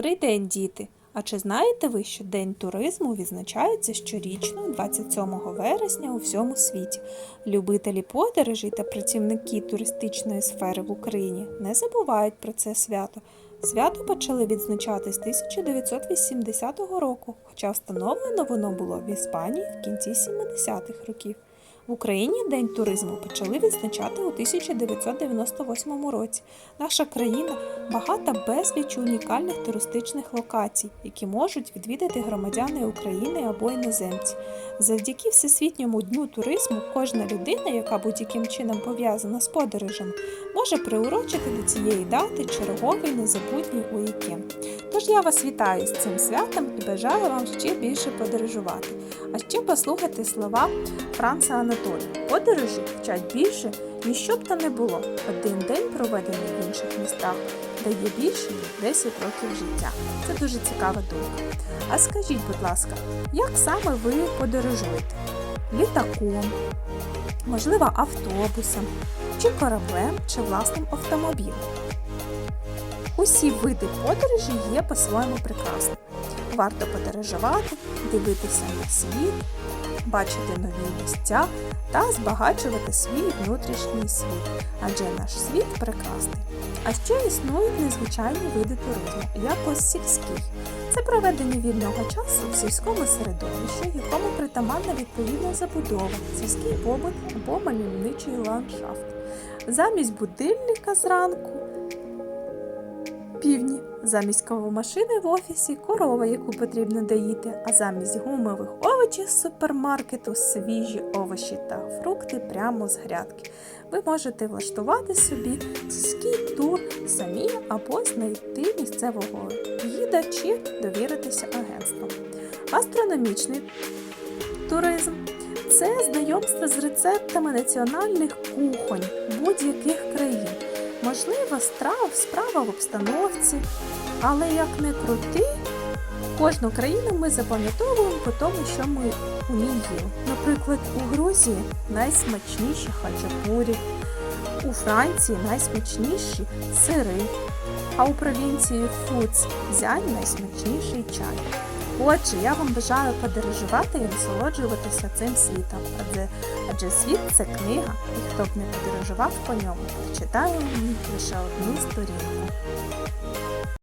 Добрий день, діти! А чи знаєте ви, що День туризму відзначається щорічно 27 вересня у всьому світі? Любителі подорожей та працівники туристичної сфери в Україні не забувають про це свято. Свято почали відзначати з 1980 року, хоча встановлено воно було в Іспанії в кінці 70-х років. В Україні День туризму почали відзначати у 1998 році. Наша країна багата безліч унікальних туристичних локацій, які можуть відвідати громадяни України або іноземці. Завдяки Всесвітньому дню туризму кожна людина, яка будь-яким чином пов'язана з подорожами, може приурочити до цієї дати черговий незабутній уікенд. Тож я вас вітаю з цим святом і бажаю вам ще більше подорожувати. А ще послухайте слова Франца Анатолія. Подорожі вчать більше, ніж що б то не було. Один день, проведений в інших містах, дає більше, ніж 10 років життя. Це дуже цікава думка. А скажіть, будь ласка, як саме ви подорожуєте? Літаком, можливо, автобусом, чи кораблем, чи власним автомобілем? Усі види подорожі є по-своєму прекрасними. Варто подорожувати, дивитися на світ, бачити нові місця та збагачувати свій внутрішній світ, адже наш світ прекрасний. А ще існують незвичайні види туризму, як ось сільський. Це проведення вільного часу в сільському середовищі, якому притаманна відповідна забудова, сільський побут або мальовничий ландшафт. Замість будильника зранку півні, замість кавомашини в офісі корова, яку потрібно доїти, а замість гумових овочів з супермаркету свіжі овочі та фрукти прямо з грядки. Ви можете влаштувати собі сільський тур самі або знайти місцевого гіда чи довіритися агентствам. Гастрономічний туризм це знайомство з рецептами національних кухонь будь-яких країн. Можливо, страв, справа в обстановці, але як не крути, кожну країну ми запам'ятовуємо по тому, що ми у ній їли. Наприклад, у Грузії найсмачніші хачапурі, у Франції найсмачніші сири, а у провінції Фуцзянь найсмачніший чай. Отже, я вам бажаю подорожувати і насолоджуватися цим світом, адже, Адже світ це книга, і хто б не подорожував по ньому, читає в ній лише одну сторінку.